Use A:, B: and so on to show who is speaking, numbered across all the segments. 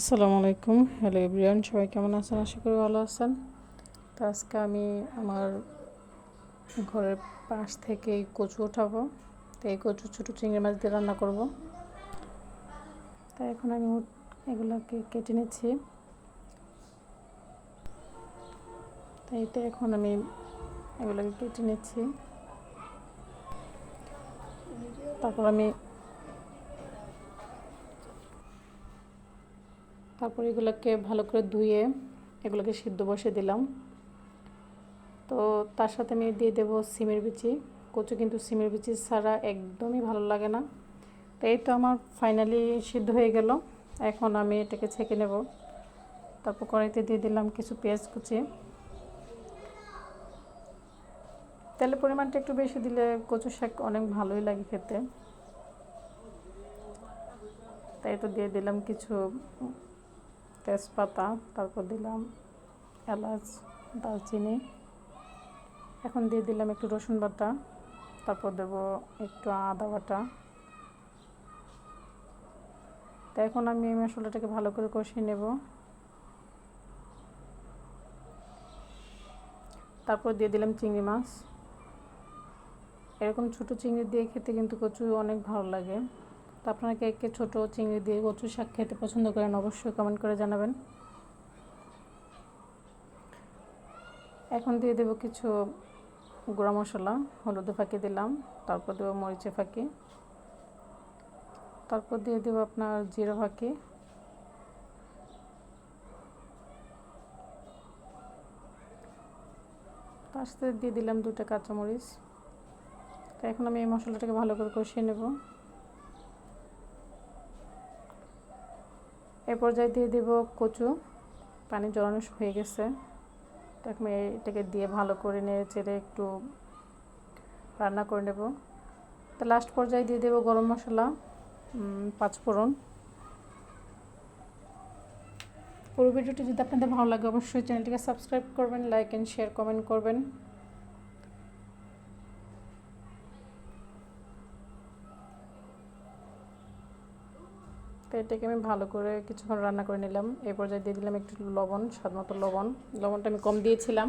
A: আসসালামু আলাইকুম। Hello everyone, সবাই কেমন আছেন? আশা করি ভালো আছেন। তো আজকে আমি আমার ঘরের পাশ থেকে কচু উঠাবো। তো এই কচু ছোটো চিংড়ি মাছ দিয়ে রান্না করব। তাই এখন আমি এগুলোকে কেটে নিচ্ছি। তাই তো এখন আমি এগুলোকে কেটে নিচ্ছি। তারপর আমি তারপর এগুলোকে ভালো করে ধুয়ে এগুলোকে সিদ্ধ বসে দিলাম। তো তার সাথে আমি দিয়ে দেবো সিমের বিচি। কচু কিন্তু সিমের বিচি ছাড়া একদমই ভালো লাগে না। তো এই তো আমার ফাইনালি সিদ্ধ হয়ে গেল। এখন আমি এটাকে ছেঁকে নেব। তারপর কড়াইতে দিয়ে দিলাম কিছু পেঁয়াজ কুচি। তেলের পরিমাণটা একটু বেশি দিলে কচু শাক অনেক ভালোই লাগে খেতে। তাই তো দিয়ে দিলাম কিছু তেজপাতা, তারপর দিলাম এলাচ, দারচিনি। এখন দিয়ে দিলাম একটু রসুন বাটা, তারপর দেব একটু আদা বাটা। তো এখন আমি এই মশলাটাকে ভালো করে কষিয়ে নেব। তারপর দিয়ে দিলাম চিংড়ি মাছ। এরকম ছোটো চিংড়ি দিয়ে খেতে কিন্তু কচু অনেক ভালো লাগে। তো আপনারা কে কে ছোটো, চিংড়ি দিয়ে কচু শাক খেতে পছন্দ করেন, অবশ্যই কমেন্ট করে জানাবেন। এখন দিয়ে দেব কিছু গুঁড়া মশলা, হলুদে ফাঁকি দিলাম, তারপর দেবো মরিচে ফাঁকি। তারপর দিয়ে দেবো আপনার জিরা ফাঁকি। তার সাথে দিয়ে দিলাম দুটো কাঁচামরিচ। তো এখন আমি এই মশলাটাকে ভালো করে কষিয়ে নেব। এ পর্যায়ে দিয়ে দেব কচু। পানি জড়ানো হয়ে গেছে। তো এখন এটাকে দিয়ে ভালো করে নেড়ে চেড়ে একটু রান্না করে নেব। তো লাস্ট পর্যায়ে দিয়ে দেব গরম মশলা পাঁচফোড়ন পুরো ভিডিওটি যদি আপনাদের ভালো লাগে, অবশ্যই চ্যানেলটিকে সাবস্ক্রাইব করবেন লাইক অ্যান্ড শেয়ার কমেন্ট করবেন। তো এটাকে আমি ভালো করে কিছুক্ষণ রান্না করে নিলাম। এই পর্যায়ে দিয়ে দিলাম একটু লবণ, স্বাদ মতো লবণ। লবণটা আমি কম দিয়েছিলাম।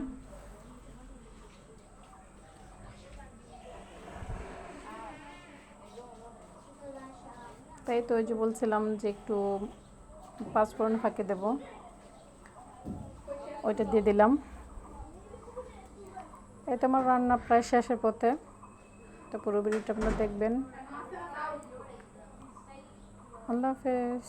A: তাই তো ওই যে বলছিলাম যে একটু পাঁচফোড়ন ফাঁকে দেব। ওইটা দিয়ে দিলাম। তো আমার রান্না প্রায় শেষের পথে তো পুরো ভিডিওটা আপনারা দেখবেন। আল্লাহ হাফেজ।